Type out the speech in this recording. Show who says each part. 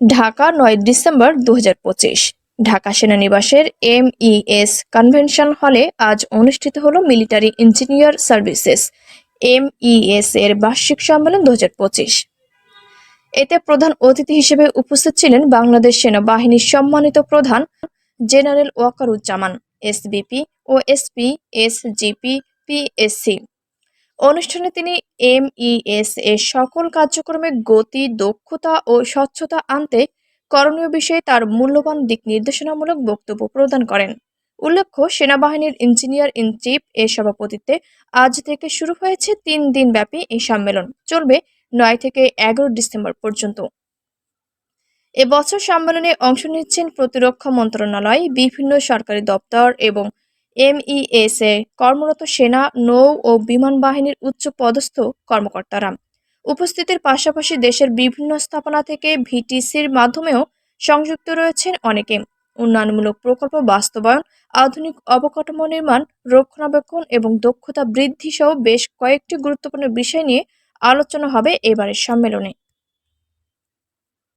Speaker 1: ঢাকা নয় ডিসেম্বর দু হাজার পঁচিশ। ঢাকা সেনানিবাসের এম এমইএস কনভেনশন হলে আজ অনুষ্ঠিত হল মিলিটারি ইঞ্জিনিয়ার সার্ভিসেস এমইএস এর বার্ষিক সম্মেলন দু হাজার পঁচিশ। এতে প্রধান অতিথি হিসেবে উপস্থিত ছিলেন বাংলাদেশ সেনাবাহিনীর সম্মানিত প্রধান general Wakeruzzaman SBP O SP SGP PSC অনুষ্ঠানে তিনি এমইএস এর সকল কার্যক্রমে গতি, দক্ষতা ও স্বচ্ছতা আনতে করণীয় বিষয়ে তার মূল্যবান দিক নির্দেশনামূলক বক্তব্য প্রদান করেন। উল্লেখ্য, সেনাবাহিনীর ইঞ্জিনিয়ার ইন চিফ এর সভাপতিত্বে আজ থেকে শুরু হয়েছে তিন দিন ব্যাপী এই সম্মেলন। চলবে নয় থেকে এগারো ডিসেম্বর পর্যন্ত। এবছর সম্মেলনে অংশ নিচ্ছেন প্রতিরক্ষা মন্ত্রণালয়, বিভিন্ন সরকারি দপ্তর এবং এমইএস এ কর্মরত সেনা, নৌ ও বিমান বাহিনীর উচ্চ পদস্থ কর্মকর্তারা। উপস্থিতির পাশাপাশি দেশের বিভিন্ন স্থাপনা থেকে ভিটিসির মাধ্যমেও সংযুক্ত রয়েছেন অনেকে। উন্নয়নমূলক প্রকল্প বাস্তবায়ন, আধুনিক অবকাঠামো নির্মাণ, রক্ষণাবেক্ষণ এবং দক্ষতা বৃদ্ধি সহ বেশ কয়েকটি গুরুত্বপূর্ণ বিষয় নিয়ে আলোচনা হবে এবারের সম্মেলনে।